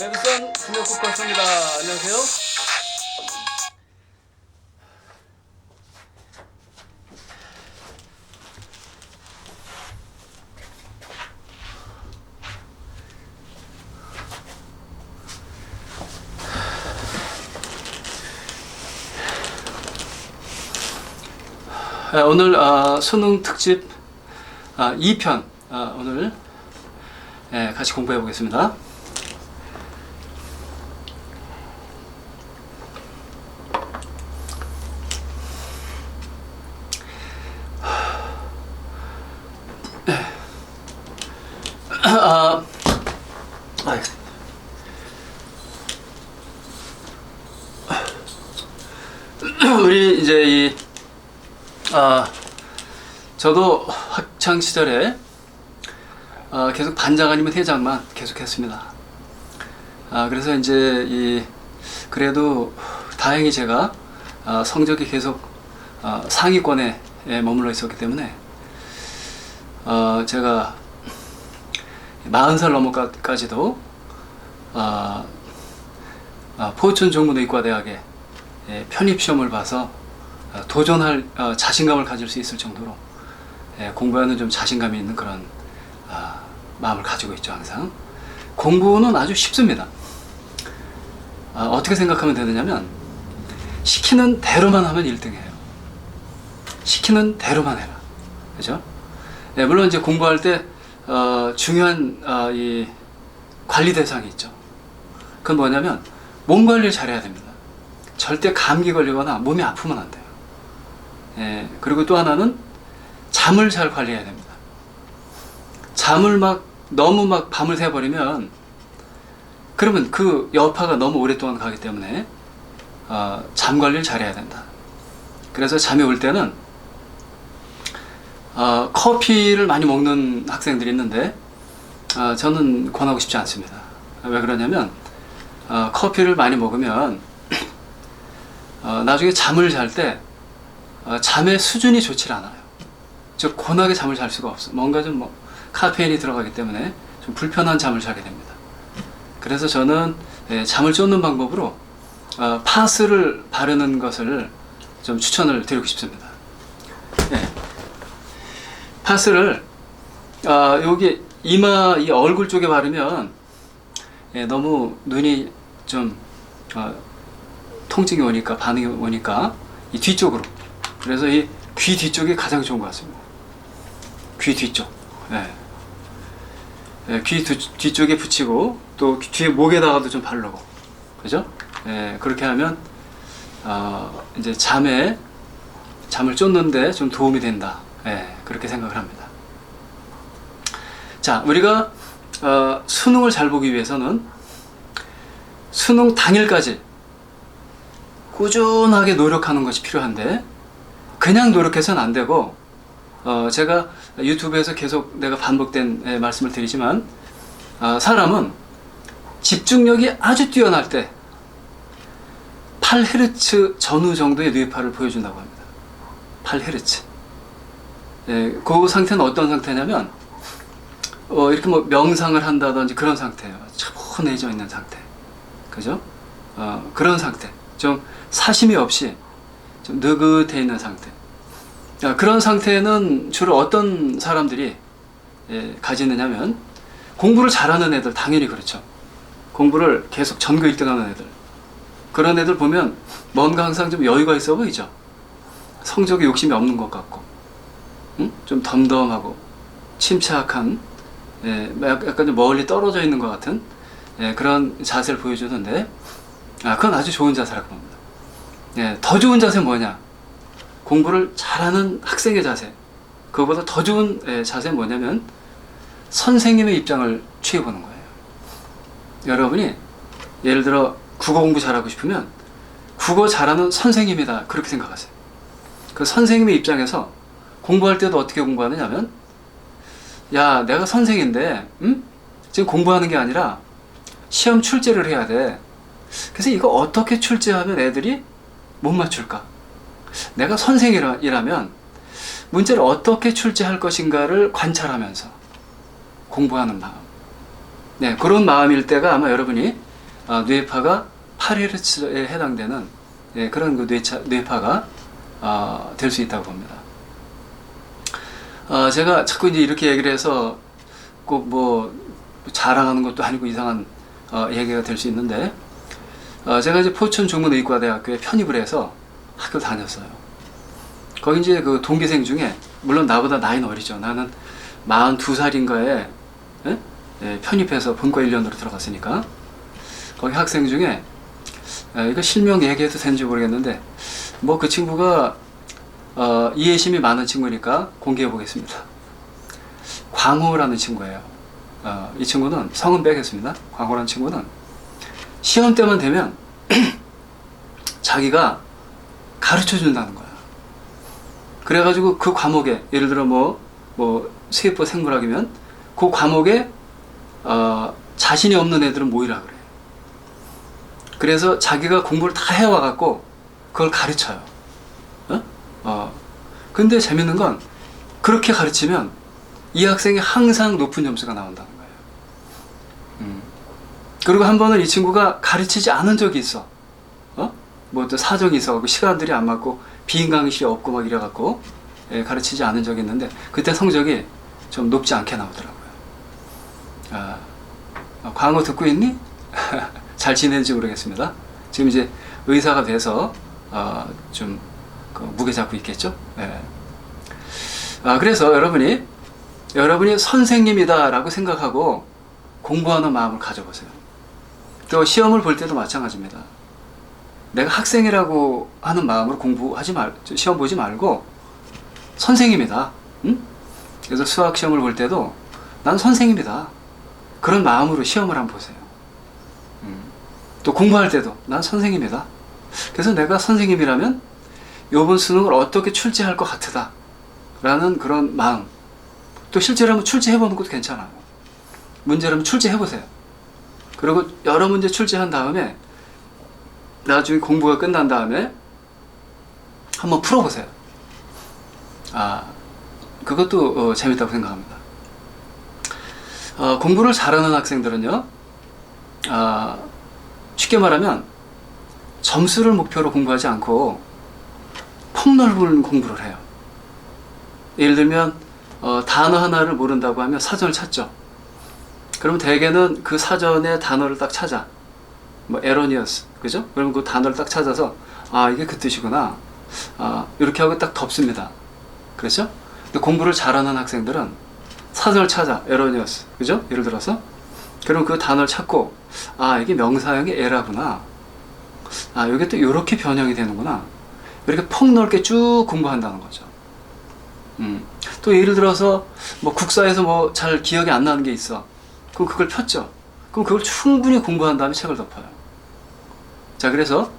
레드선 중역국 박사입니다. 안녕하세요. 아, 오늘 아, 수능 특집 아, 2편 아, 오늘 예, 같이 공부해 보겠습니다. 아, 아이. 우리 이제 이 아, 저도 학창 시절에 아, 계속 반장 아니면 회장만 계속했습니다. 아, 그래서 이제 이 그래도 다행히 제가 아, 성적이 계속 아, 상위권에 예, 머물러 있었기 때문에 어, 제가 40살 넘어까지도 아, 아, 포천 종문의과대학에 예, 편입 시험을 봐서 아, 도전할 어, 자신감을 가질 수 있을 정도로 예, 공부에는 좀 자신감이 있는 그런 아, 마음을 가지고 있죠 항상 공부는 아주 쉽습니다 아, 어떻게 생각하면 되느냐면 시키는 대로만 하면 1등이에요 시키는 대로만 해라 그죠? 예, 물론 이제 공부할 때 어, 중요한 어, 이 관리 대상이 있죠. 그건 뭐냐면 몸 관리를 잘해야 됩니다. 절대 감기 걸리거나 몸이 아프면 안 돼요. 예, 그리고 또 하나는 잠을 잘 관리해야 됩니다. 잠을 막 너무 막 밤을 새버리면 그러면 그 여파가 너무 오랫동안 가기 때문에 어, 잠 관리를 잘해야 된다. 그래서 잠이 올 때는 어, 커피를 많이 먹는 학생들이 있는데 어, 저는 권하고 싶지 않습니다. 왜 그러냐면 어, 커피를 많이 먹으면 어, 나중에 잠을 잘때 어, 잠의 수준이 좋지 않아요. 즉 권하게 잠을 잘 수가 없어. 뭔가 좀 뭐 카페인이 들어가기 때문에 좀 불편한 잠을 자게 됩니다. 그래서 저는 예, 잠을 쫓는 방법으로 어, 파스를 바르는 것을 좀 추천을 드리고 싶습니다. 예. 파스를 아, 여기 이마 이 얼굴 쪽에 바르면 예, 너무 눈이 좀 어, 통증이 오니까 반응이 오니까 이 뒤쪽으로 그래서 이 귀 뒤쪽이 가장 좋은 것 같습니다. 귀 뒤쪽. 예. 예, 귀 두- 뒤쪽에 붙이고 또 뒤에 목에다가도 좀 바르고 그죠? 예, 그렇게 하면 어, 이제 잠에 잠을 쫓는데 좀 도움이 된다. 예, 그렇게 생각을 합니다. 자, 우리가 어, 수능을 잘 보기 위해서는 수능 당일까지 꾸준하게 노력하는 것이 필요한데 그냥 노력해서는 안 되고 어, 제가 유튜브에서 계속 내가 반복된 예, 말씀을 드리지만 아, 사람은 집중력이 아주 뛰어날 때 8헤르츠 전후 정도의 뇌파를 보여준다고 합니다. 8헤르츠. 예, 그 상태는 어떤 상태냐면 어, 이렇게 뭐 명상을 한다든지 그런 상태예요. 차분해져 있는 상태. 그죠? 어, 그런 상태. 좀 사심이 없이 좀 느긋해 있는 상태. 아, 그런 상태는 주로 어떤 사람들이 예, 가지느냐면 공부를 잘하는 애들 당연히 그렇죠. 공부를 계속 전교 1등하는 애들 그런 애들 보면 뭔가 항상 좀 여유가 있어 보이죠. 성적에 욕심이 없는 것 같고, 응? 좀 덤덤하고 침착한 예, 약- 약간 좀 멀리 떨어져 있는 것 같은 예, 그런 자세를 보여주는데 아, 그건 아주 좋은 자세라고 봅니다. 예, 더 좋은 자세 뭐냐? 공부를 잘하는 학생의 자세. 그거보다 더 좋은 예, 자세는 뭐냐면 선생님의 입장을 취해보는 거예요. 여러분이 예를 들어 국어 공부 잘하고 싶으면 국어 잘하는 선생님이다 그렇게 생각하세요. 그 선생님의 입장에서 공부할 때도 어떻게 공부하느냐면 야 내가 선생인데 음? 지금 공부하는 게 아니라 시험 출제를 해야 돼. 그래서 이거 어떻게 출제하면 애들이 못 맞출까? 내가 선생이라면 문제를 어떻게 출제할 것인가를 관찰하면서 공부하는 마음. 네, 그런 마음일 때가 아마 여러분이 어, 뇌파가 8Hz에 해당되는 예, 그런 그 뇌차, 뇌파가 어, 될수 있다고 봅니다. 어, 제가 자꾸 이제 이렇게 얘기를 해서 꼭 뭐 자랑하는 것도 아니고 이상한 어, 얘기가 될 수 있는데 어, 제가 이제 포천 중문의과대학교에 편입을 해서 학교 다녔어요. 거기 이제 그 동기생 중에 물론 나보다 나이는 어리죠. 나는 42살인가에 예, 편입해서 본과 1년으로 들어갔으니까 거기 학생 중에 에, 이거 실명 얘기해도 되는지 모르겠는데 뭐 그 친구가 어, 이해심이 많은 친구니까 공개해 보겠습니다. 광호라는 친구예요. 어, 이 친구는 성은 빼겠습니다. 광호라는 친구는 시험 때만 되면 자기가 가르쳐 준다는 거야. 그래가지고 그 과목에 예를 들어 뭐, 뭐 세포 생물학이면 그 과목에 어, 자신이 없는 애들은 모이라 그래. 그래서 자기가 공부를 다 해와갖고 그걸 가르쳐요. 어? 어. 근데 재밌는 건 그렇게 가르치면 이 학생이 항상 높은 점수가 나온다는 거예요. 음. 그리고 한 번은 이 친구가 가르치지 않은 적이 있어. 어? 뭐또 사정이 있어갖고 시간들이 안 맞고 비인 강의실이 없고 막 이래갖고 예, 가르치지 않은 적이 있는데 그때 성적이 좀 높지 않게 나오더라고요. 아, 어, 광호 듣고 있니? 잘 지내는지 모르겠습니다. 지금 이제 의사가 돼서 어, 좀 그 무게 잡고 있겠죠. 예. 아, 그래서 여러분이 여러분이 선생님이다라고 생각하고 공부하는 마음을 가져보세요. 또 시험을 볼 때도 마찬가지입니다. 내가 학생이라고 하는 마음으로 공부하지 말, 시험 보지 말고 선생님이다. 응? 그래서 수학 시험을 볼 때도 난 선생님이다. 그런 마음으로 시험을 한번 보세요. 음. 또 공부할 때도 난 선생님이다. 그래서 내가 선생님이라면 이번 수능을 어떻게 출제할 것 같으다. 라는 그런 마음. 또 실제로 출제해보는 것도 괜찮아요. 문제라면 출제해보세요. 그리고 여러 문제 출제한 다음에 나중에 공부가 끝난 다음에 한번 풀어보세요. 아, 그것도 어, 재밌다고 생각합니다. 어, 공부를 잘하는 학생들은요, 아, 쉽게 말하면 점수를 목표로 공부하지 않고 폭넓은 공부를 해요. 예를 들면 어, 단어 하나를 모른다고 하면 사전을 찾죠. 그럼 대개는 그 사전에 단어를 딱 찾아. 뭐 에러니어스, 그죠? 그러면 그 단어를 딱 찾아서 아 이게 그 뜻이구나. 아 이렇게 하고 딱 덮습니다. 그렇죠? 근데 공부를 잘하는 학생들은 사전을 찾아 에러니어스, 그죠? 예를 들어서 그럼 그 단어를 찾고 아 이게 명사형의 에라구나. 아 이게 또 이렇게 변형이 되는구나. 이렇게 폭넓게 쭉 공부한다는 거죠. 음. 또 예를 들어서 뭐 국사에서 뭐 잘 기억이 안 나는 게 있어. 그럼 그걸 폈죠. 그럼 그걸 충분히 공부한 다음에 책을 덮어요. 자, 그래서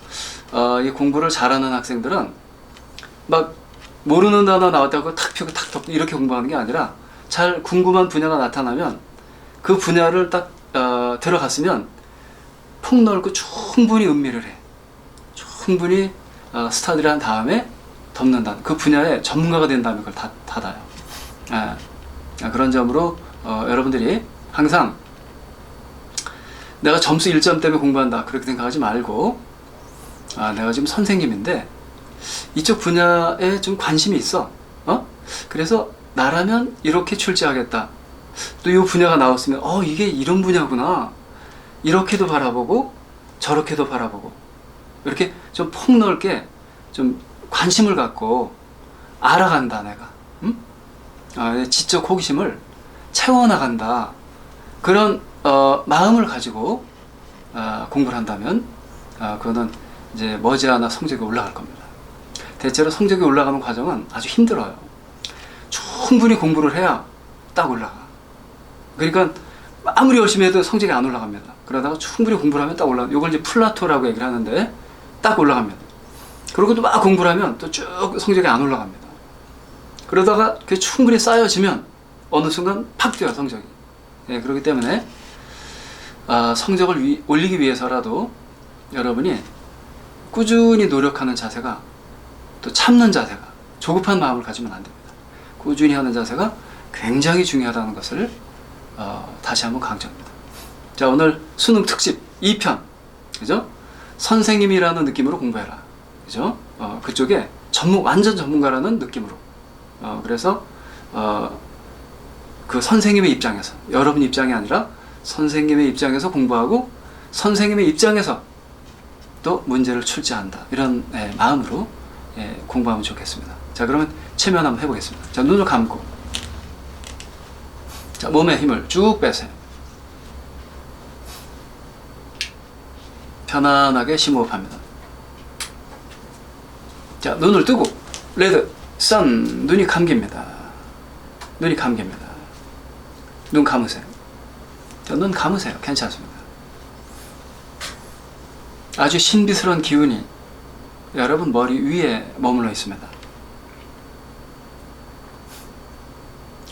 어, 이 공부를 잘하는 학생들은 막 모르는 단어 나왔다고 탁 펴고 탁 덮고 이렇게 공부하는 게 아니라 잘 궁금한 분야가 나타나면 그 분야를 딱 어, 들어갔으면 폭넓고 충분히 음미를 해. 충분히 어, 스타디를 한 다음에 덮는다. 그 분야의 전문가가 된 다음에 그걸 다, 닫아요. 아, 아, 그런 점으로 어, 여러분들이 항상 내가 점수 1점 때문에 공부한다. 그렇게 생각하지 말고 아, 내가 지금 선생님인데 이쪽 분야에 좀 관심이 있어. 어? 그래서 나라면 이렇게 출제하겠다. 또 이 분야가 나왔으면 어 이게 이런 분야구나. 이렇게도 바라보고 저렇게도 바라보고 이렇게 좀 폭넓게 좀 관심을 갖고 알아간다 내가. 음? 아, 지적 호기심을 채워나간다. 그런 어, 마음을 가지고 어, 공부를 한다면 어, 그거는 이제 머지않아 성적이 올라갈 겁니다. 대체로 성적이 올라가는 과정은 아주 힘들어요. 충분히 공부를 해야 딱 올라가. 그러니까 아무리 열심히 해도 성적이 안 올라갑니다. 그러다가 충분히 공부를 하면 딱 올라가. 이걸 이제 플라토라고 얘기를 하는데 딱 올라갑니다. 그리고 또 막 공부를 하면 또 쭉 성적이 안 올라갑니다. 그러다가 그게 충분히 쌓여지면 어느 순간 팍 뛰어요 성적이. 예, 그렇기 때문에 아, 성적을 위- 올리기 위해서라도 여러분이 꾸준히 노력하는 자세가 또 참는 자세가 조급한 마음을 가지면 안 됩니다. 꾸준히 하는 자세가 굉장히 중요하다는 것을 어, 다시 한번 강조합니다. 자 오늘 수능 특집 2편 그죠? 선생님이라는 느낌으로 공부해라 그죠? 어, 그쪽에 전문 완전 전문가라는 느낌으로 어, 그래서 어, 그 선생님의 입장에서 여러분 입장이 아니라 선생님의 입장에서 공부하고 선생님의 입장에서 또 문제를 출제한다 이런 예, 마음으로 예, 공부하면 좋겠습니다. 자 그러면 체면 한번 해보겠습니다. 자 눈을 감고 자 몸에 힘을 쭉 빼세요. 편안하게 심호흡합니다. 자 눈을 뜨고 레드 선 눈이 감깁니다. 눈이 감깁니다. 눈 감으세요. 자, 눈 감으세요. 괜찮습니다. 아주 신비스러운 기운이 여러분 머리 위에 머물러 있습니다.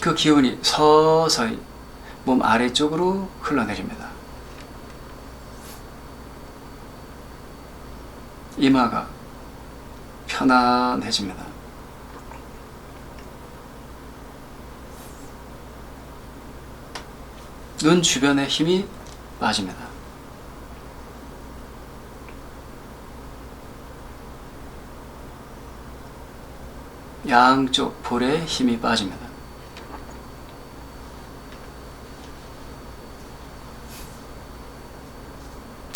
그 기운이 서서히 몸 아래쪽으로 흘러내립니다. 이마가 편안해집니다. 눈 주변에 힘이 빠집니다. 양쪽 볼에 힘이 빠집니다.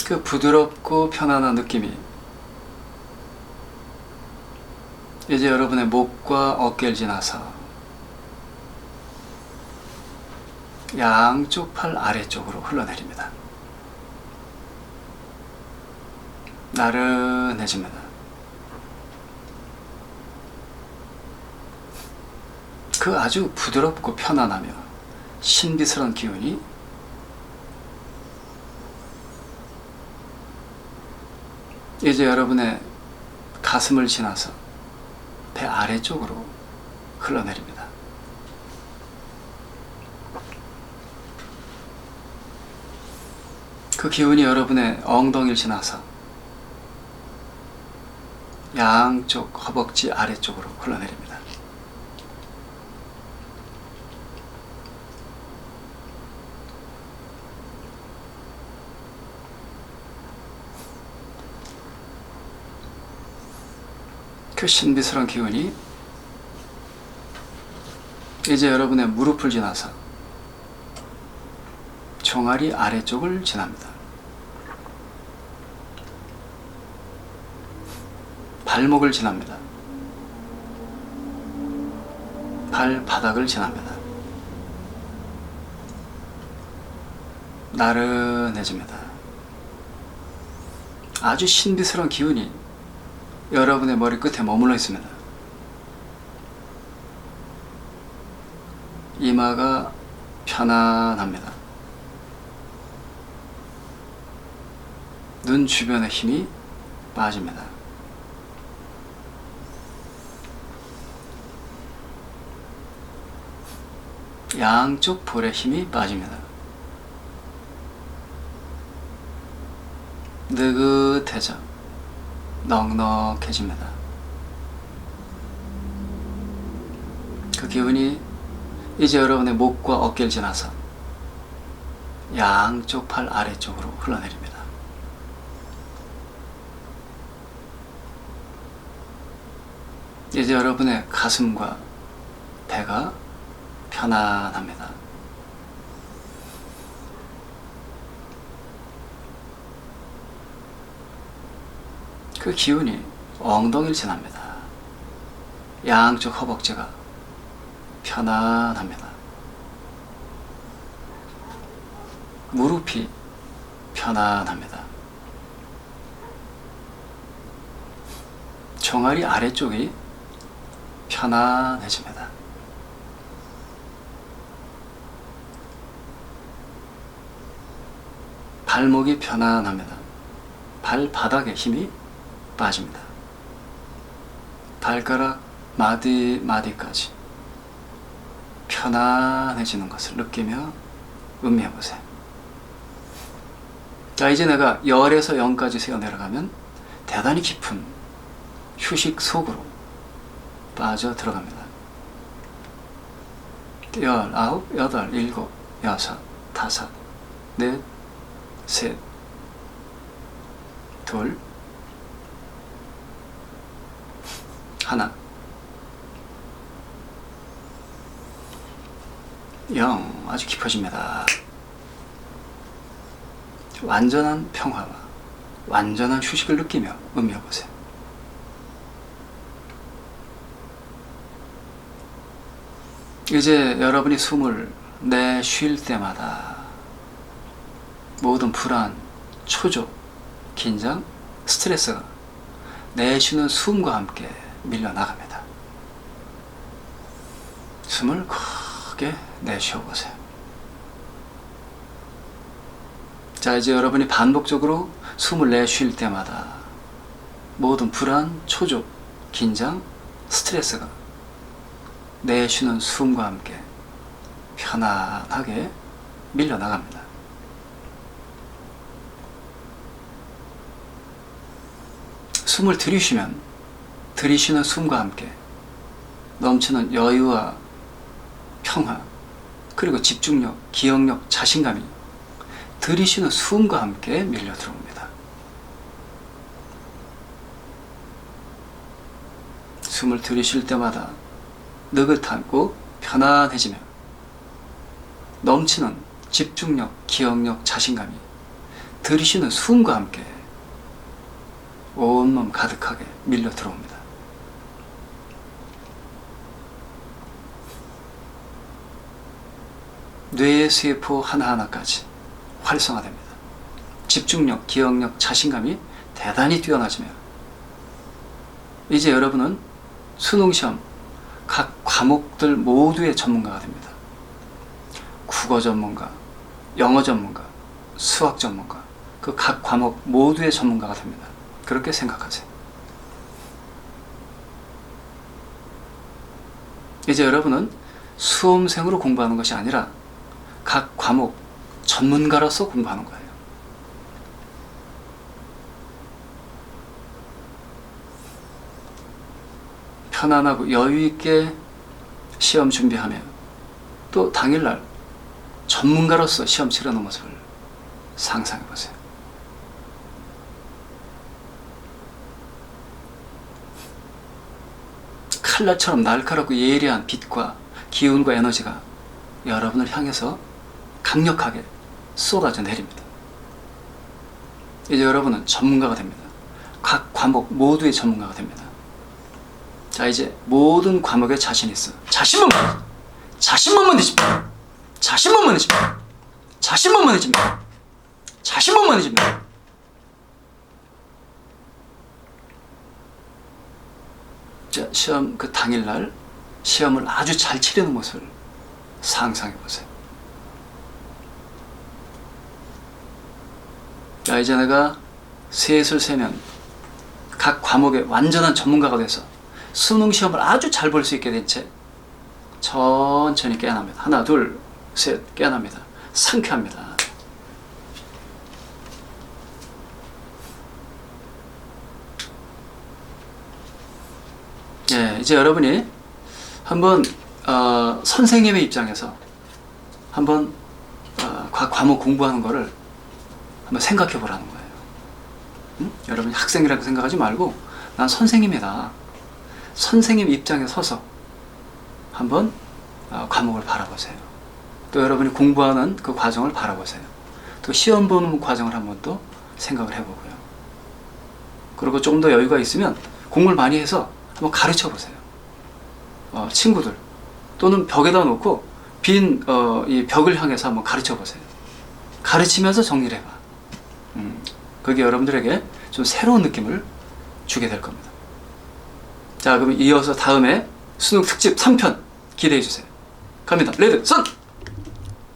그 부드럽고 편안한 느낌이 이제 여러분의 목과 어깨를 지나서 양쪽 팔 아래쪽으로 흘러내립니다. 나른해집니다. 그 아주 부드럽고 편안하며 신비스러운 기운이 이제 여러분의 가슴을 지나서 배 아래쪽으로 흘러내립니다. 그 기운이 여러분의 엉덩이를 지나서 양쪽 허벅지 아래쪽으로 흘러내립니다. 그 신비스러운 기운이 이제 여러분의 무릎을 지나서 종아리 아래쪽을 지납니다. 발목을 지납니다. 발바닥을 지납니다. 나른해집니다. 아주 신비스러운 기운이 여러분의 머리 끝에 머물러 있습니다. 이마가 편안합니다. 눈 주변에 힘이 빠집니다. 양쪽 볼에 힘이 빠집니다. 느긋해져 넉넉해집니다. 그 기운이 이제 여러분의 목과 어깨를 지나서 양쪽 팔 아래쪽으로 흘러내립니다. 이제 여러분의 가슴과 배가 편안합니다. 그 기운이 엉덩이를 지납니다. 양쪽 허벅지가 편안합니다. 무릎이 편안합니다. 종아리 아래쪽이 편안해집니다. 발목이 편안합니다. 발바닥에 힘이 빠집니다. 발가락 마디 마디까지 편안해지는 것을 느끼며 음미해 보세요. 자, 이제 내가 열에서 0까지 세어 내려가면 대단히 깊은 휴식 속으로 빠져 들어갑니다. 열, 아홉, 여덟, 일곱, 여섯, 다섯, 넷, 셋, 둘, 하나, 영, 아주 깊어집니다. 완전한 평화와 완전한 휴식을 느끼며 음미해 보세요. 이제 여러분이 숨을 내쉴 때마다 모든 불안, 초조, 긴장, 스트레스가 내쉬는 숨과 함께 밀려나갑니다. 숨을 크게 내쉬어 보세요. 자, 이제 여러분이 반복적으로 숨을 내쉴 때마다 모든 불안, 초조, 긴장, 스트레스가 내쉬는 숨과 함께 편안하게 밀려나갑니다. 숨을 들이쉬면 들이쉬는 숨과 함께 넘치는 여유와 평화, 그리고 집중력, 기억력, 자신감이 들이쉬는 숨과 함께 밀려 들어옵니다. 숨을 들이쉴 때마다 느긋하고 편안해지며 넘치는 집중력, 기억력, 자신감이 들이쉬는 숨과 함께 온몸 가득하게 밀려 들어옵니다. 뇌의 세포 하나하나까지 활성화됩니다. 집중력, 기억력, 자신감이 대단히 뛰어나지며 이제 여러분은 수능시험 각 과목들 모두의 전문가가 됩니다. 국어 전문가, 영어 전문가, 수학 전문가, 그 각 과목 모두의 전문가가 됩니다. 그렇게 생각하세요. 이제 여러분은 수험생으로 공부하는 것이 아니라 각 과목 전문가로서 공부하는 거예요. 편안하고 여유 있게 시험 준비하며 또 당일날 전문가로서 시험 치르는 모습을 상상해 보세요. 칼날처럼 날카롭고 예리한 빛과 기운과 에너지가 여러분을 향해서 강력하게 쏟아져 내립니다. 이제 여러분은 전문가가 됩니다. 각 과목 모두의 전문가가 됩니다. 자, 이제 모든 과목에 자신 있어. 자신만만, 자신만만해집니다. 자신만만해집니다. 자신만만해집니다. 자신만만해집니다. 시험 그 당일날 시험을 아주 잘 치르는 모습을 상상해 보세요. 자, 이제 내가 셋을 세면 각 과목의 완전한 전문가가 돼서 수능 시험을 아주 잘 볼 수 있게 된 채 천천히 깨어납니다. 하나, 둘, 셋, 깨어납니다. 상쾌합니다. 예, 이제 여러분이 한번 어, 선생님의 입장에서 한번 어, 과, 과목 공부하는 거를 한번 생각해 보라는 거예요. 응? 여러분이 학생이라고 생각하지 말고 난 선생님이다. 선생님 입장에 서서 한번 어, 과목을 바라보세요. 또 여러분이 공부하는 그 과정을 바라보세요. 또 시험 보는 과정을 한번 또 생각을 해보고요. 그리고 조금 더 여유가 있으면 공부를 많이 해서 한번 가르쳐 보세요. 어, 친구들 또는 벽에다 놓고 빈 어, 이 벽을 향해서 한번 가르쳐 보세요. 가르치면서 정리를 해봐. 음, 그게 여러분들에게 좀 새로운 느낌을 주게 될 겁니다. 자, 그럼 이어서 다음에 수능 특집 3편 기대해 주세요. 갑니다. 레드, 선!